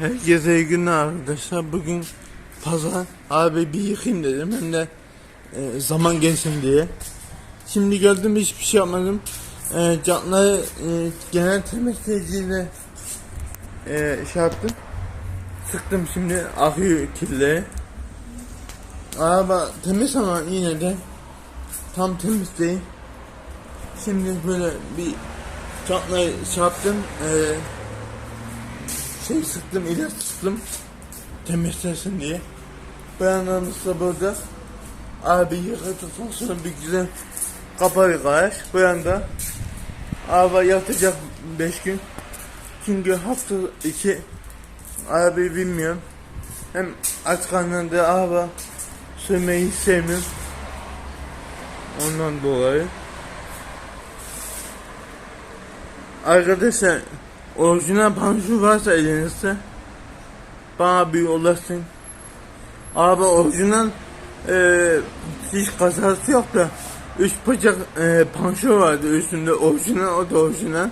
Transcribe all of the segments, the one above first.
Herkese iyi günler arkadaşlar. Bugün pazar. Abi bir yıkayayım dedim. Hem de e, zaman geçsin diye. Şimdi gördüm hiçbir şey yapmadım. E, camları e, genel temizleyiciyle e, şey yaptım. Sıktım şimdi akıyor kirli. Araba temiz ama yine de tam temiz değil. Şimdi böyle bir camları şey yaptım. E, şey sıktım, ilaç sıktım. Temizlesin diye. Bayanlarımız da burada. Abi yıkadıktan sonra bir güzel kapar gayet. Bu yanda araba yatacak 5 gün. Çünkü hafta içi arabayı bilmiyorum. Hem aç karnında araba sürmeyi sevmiyorum. Ondan dolayı. Arkadaşlar orijinal panjur varsa elinizde bana bir ulaşsın. Abi orijinal e, hiç kazası yok da üç bacak e, panjur vardı üstünde orijinal o da orijinal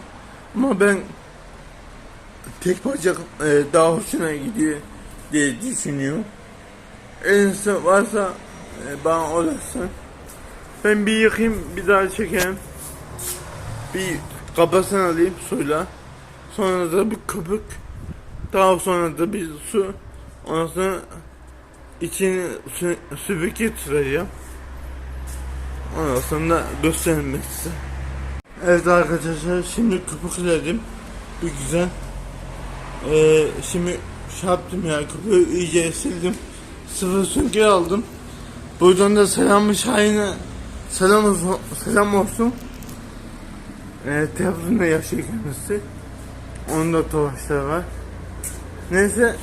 ama ben tek bacak e, daha hoşuna gidiyor diye düşünüyorum. Elinizde varsa e, bana ulaşsın. Ben bir yıkayayım bir daha çekeyim. Bir kabasını alayım suyla. Sonra da bir köpük. Daha sonra da bir su. Ondan sonra içini su, süpürge tutacağım. Ondan sonra göstermek size. Evet arkadaşlar şimdi köpükledim. Bir güzel. Ee, şimdi şey yaptım ya köpüğü iyice sildim. Sıfır sünger aldım. Buradan da selamı Şahin'e selam olsun. Selam olsun. Ee, Trabzon'da yaşıyor kendisi. Onun da tovaşları var. Neyse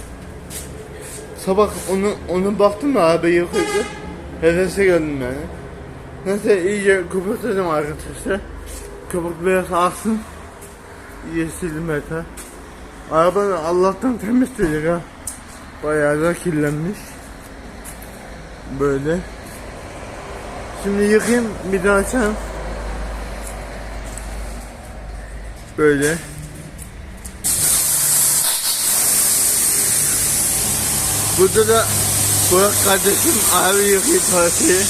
sabah onu onu baktım da abi yıkıyordu. Hevese geldim yani. Neyse iyice köpürtledim arkadaşlar. Köpük biraz aksın. Sildim yeter. Araba da Allah'tan temiz dedik ha. Bayağı da kirlenmiş. Böyle. Şimdi yıkayayım bir daha açalım. Böyle. Burada da Burak kardeşim abi yıkayıp parçayı.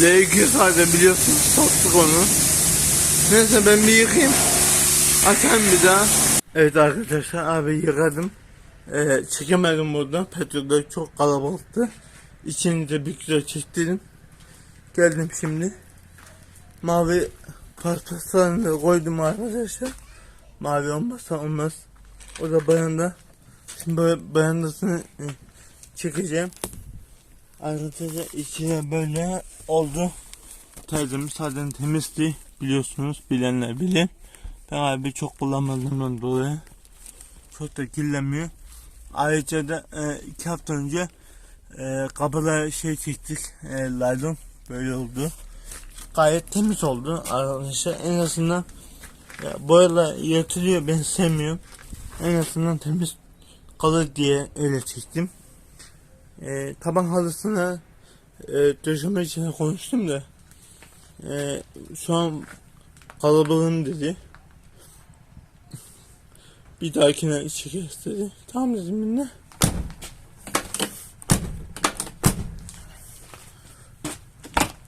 L200 vardı biliyorsunuz sattık onu. Neyse ben bir yıkayayım. Açayım bir daha. Evet arkadaşlar abi yıkadım. Ee, çekemedim burada. Petrolde çok kalabalıktı. İçini de bir güzel çektirdim. Geldim şimdi. Mavi paspaslarını da koydum arkadaşlar. Mavi olmazsa olmaz. O da bayanda. Şimdi bayandasını çekeceğim. Arkadaşlar içine böyle oldu. Tertemiz zaten temizdi. Biliyorsunuz bilenler bilir. Ben abi çok kullanmadığımdan dolayı çok da kirlenmiyor. Ayrıca da e, iki hafta önce e, kapıda şey çektik. E, laylon böyle oldu. Gayet temiz oldu arkadaşlar. En azından ya, boyayla yırtılıyor ben sevmiyorum. En azından temiz kalır diye öyle çektim. E, taban halısına e, döşeme için konuştum da e, şu an kalabalığım dedi. Bir dahakine çekeriz dedi. Tamam dedim ben de.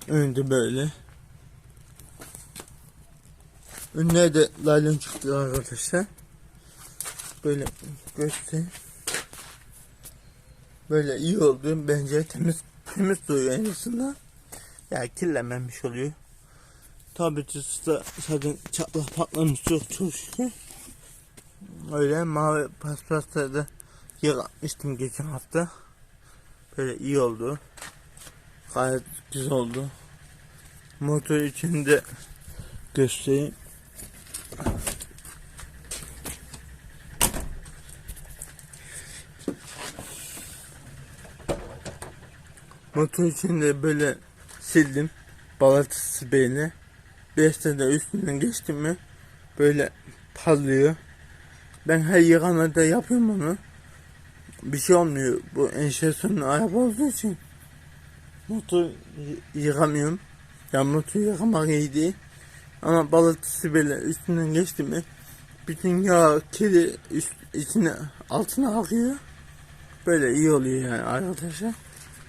Önde böyle. Önüne de laylon çıktı arkadaşlar. Böyle göstereyim. Böyle iyi oldu. Bence temiz temiz duruyor en azından. Ya kirlenmemiş oluyor. Tabii ki da zaten çatlak patlamış çok çok şükür. Öyle mavi paspasları da yıkatmıştım geçen hafta. Böyle iyi oldu. Gayet güzel oldu. Motor içinde göstereyim. Motor içinde böyle sildim. Balatası beyle. Beşte de üstünden geçtim mi böyle parlıyor. Ben her yıkamada yapıyorum onu. Bir şey olmuyor. Bu enjeksiyonlu araba olduğu için motor yıkamıyorum. Ya motor yıkamak iyi değil. Ama balatası böyle üstünden geçti mi bütün yağ, kiri üst, içine altına akıyor. Böyle iyi oluyor yani arkadaşlar.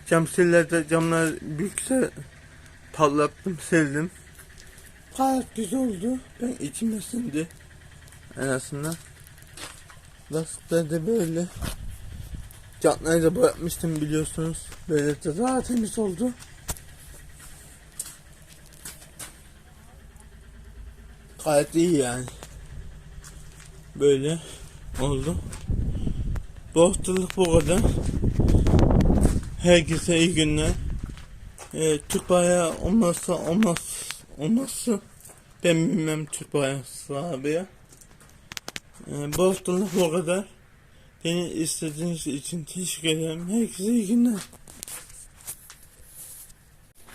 Cam sillerde camlar güzel patlattım, sevdim. Gayet güzel oldu. Ben içime sindi. En azından. Lastikler de böyle. Jantları da boyatmıştım biliyorsunuz. Böyle de daha temiz oldu. Gayet iyi yani. Böyle oldu. Bu bu kadar. Herkese iyi günler. Ee, Türk bayrağı olmazsa olmaz olmazsa ben bilmem Türk bayrağı abi. Ee, bu haftalık bu kadar. Beni istediğiniz için teşekkür ederim. Herkese iyi günler.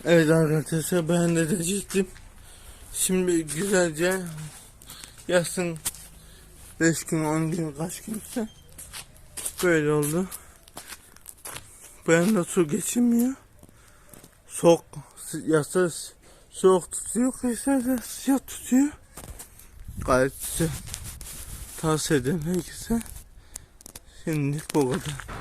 Evet arkadaşlar ben de diyecektim. Şimdi güzelce yazsın 5 gün 10 gün kaç günse böyle oldu. Bu yanda su geçilmiyor. Soğuk yasa soğuk tutuyor, kışlar da sıcak tutuyor. Gayet güzel. Tavsiye ederim herkese. Şimdi bu kadar.